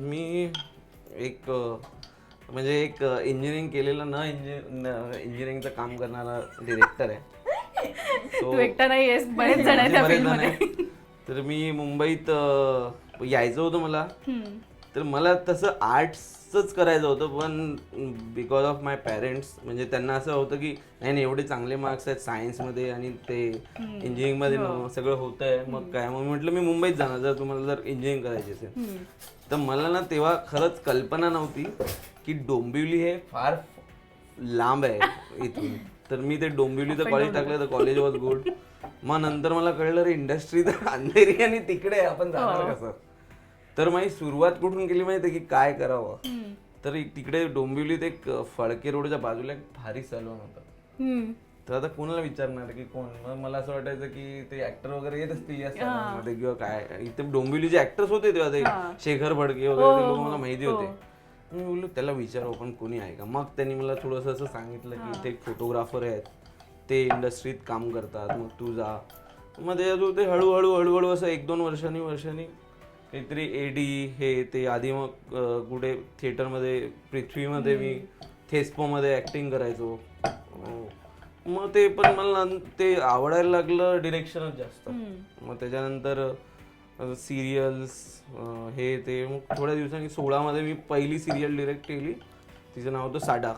मी एक म्हणजे एक इंजिनिअरिंग केलेलं न इंजिनिअरिंगचं काम करणारा डिरेक्टर आहे तो- तू एकटा नाही आहेस बरेच जण आहेत त्या बरेच जण आहेत. तर मी मुंबईत अ, यायचं होतं मला हम्म. तर मला तसं आर्ट्सच करायचं होतं पण बिकॉज ऑफ माय पॅरेंट्स म्हणजे त्यांना असं होतं की नाही नाही एवढे चांगले मार्क्स आहेत सायन्समध्ये आणि ते इंजिनिअरिंगमध्ये न- सगळं होतं आहे मग काय? मग म्हटलं मी मुंबईत जाणार जर तुम्हाला जर इंजिनिअरिंग करायची असेल. तर मला ना तेव्हा खरंच कल्पना नव्हती की डोंबिवली हे फार लांब आहे इथून. तर मी ते डोंबिवलीचं कॉलेज टाकलं तर कॉलेज वॉज गुड मग नंतर मला कळलं रे इंडस्ट्री तर अंधेरी आणि तिकडे आहे, आपण जाणार कसं? तर माझी सुरुवात कुठून केली माहिती की काय करावं. तर तिकडे डोंबिवलीत एक फडके रोडच्या बाजूला एक भारी सॅलून होतं. तर आता कोणाला विचारणार की कोण? मग मला असं वाटायचं की ते ऍक्टर वगैरे येत असतील या salon मध्ये किंवा काय? इथे डोंबिवलीचे ऍक्टर्स होते तेव्हा ते शेखर फडके वगैरे ते लोक मला माहिती होते. मी बोललो त्याला विचारू पण कोणी आहे का? मग त्यांनी मला थोडंसं असं सांगितलं की ते फोटोग्राफर आहेत. ते इंडस्ट्रीत काम करतात मग तू जा. मग ते हळूहळू हळूहळू असं एक दोन वर्षांनी वर्षांनी काहीतरी एडी हे ते आधी मग अं, कुठे थिएटरमध्ये पृथ्वीमध्ये मी थेस्पोमध्ये ऍक्टिंग करायचो. अं, मग ते पण मला नं- ते आवडायला लागलं डिरेक्शनच जास्त. मग त्याच्यानंतर सिरियल्स हे ते मग थोड्या दिवसांनी सोळामध्ये मी पहिली सिरियल डिरेक्ट केली. तिचं नाव होतं साडा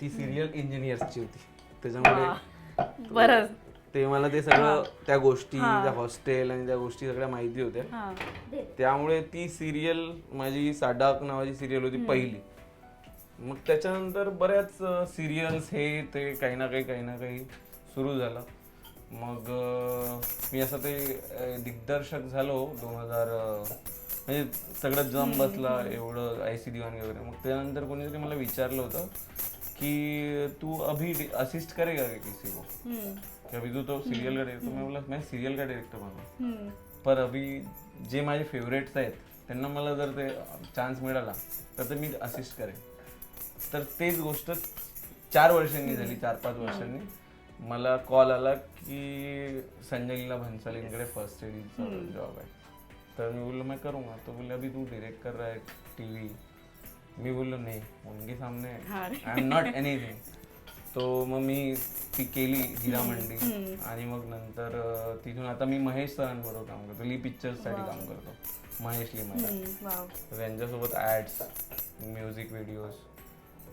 ती सिरियल इंजिनियर्सची होती. त्याच्यामुळे बरं. ते मला ते सगळं त्या गोष्टी त्या हॉस्टेल आणि त्या गोष्टी सगळ्या माहिती होत्या. त्यामुळे ती सिरियल माझी साडाक नावाची सिरियल होती पहिली. मग त्याच्यानंतर बऱ्याच सिरियल्स हे ते काही ना काही काही ना काही सुरू झालं. मग मी असं ते दिग्दर्शक झालो दोन हजार म्हणजे सगळं जम बसला एवढं आय सी दिवाणी वगैरे. मग त्यानंतर कोणीतरी मला विचारलं होतं की तू अभी असिस्ट करेगा क्या किसी को. कि अभी तू तो सीरियल का डायरेक्टर मैं बोला मैं सीरियल का डायरेक्टर बनू. पर अभी जे माझे फेवरेट्स आहेत त्यांना मला जर ते चान्स मिळाला तर ते मी असिस्ट करेन. तर तेच गोष्ट चार वर्षांनी झाली चार पाच वर्षांनी. मला कॉल आला की संजय लीला भन्सालींकडे फर्स्ट एडीचा जॉब आहे. तर मी बोललो मैं करूँगा. तो बोले अभी तू डायरेक्ट कर रहा है टीवी मी बोललो नाही उनके सामने आय एम नॉट एनीथिंग तो मग मी ती केली हिरा मंडी. आणि मग नंतर तिथून आता मी महेश सरांबरोबर काम करतो. ली पिक्चर्ससाठी काम करतो. महेश तर त्यांच्यासोबत ॲड्स म्युझिक व्हिडिओज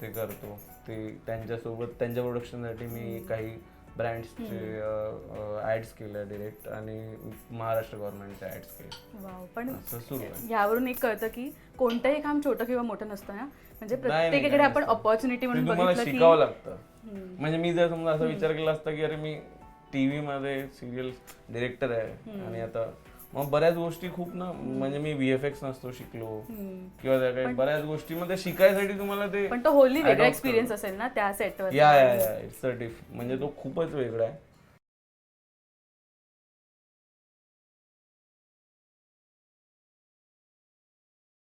ते करतो. ते त्यांच्यासोबत त्यांच्या प्रोडक्शनसाठी मी काही ब्रँड्सचे ॲड्स केल्या डिरेक्ट आणि महाराष्ट्र गव्हर्नमेंटचे ॲड्स केले. पण असं सुरू आहे. यावरून एक कळतं की कोणतंही काम छोटं किंवा मोठं नसतं ना? म्हणजे प्रत्येकाकडे आपण ते म्हणून तुम्हाला बघितलं की शिकावं लागतं. म्हणजे मी जर समजा असा विचार केला असता की अरे मी टीव्ही मध्ये सिरियल डिरेक्टर आहे आणि आता मग बऱ्याच गोष्टी खूप ना म्हणजे मी व्हीएफएक्स नसतो शिकलो. किंवा त्या काही बऱ्याच गोष्टीमध्ये शिकायसाठी तुम्हाला ते पण तो होली वेगळा एक्सपिरियन्स असेल ना त्या सेटवर या या या इट्स अ डिफ म्हणजे तो खूपच वेगळा आहे.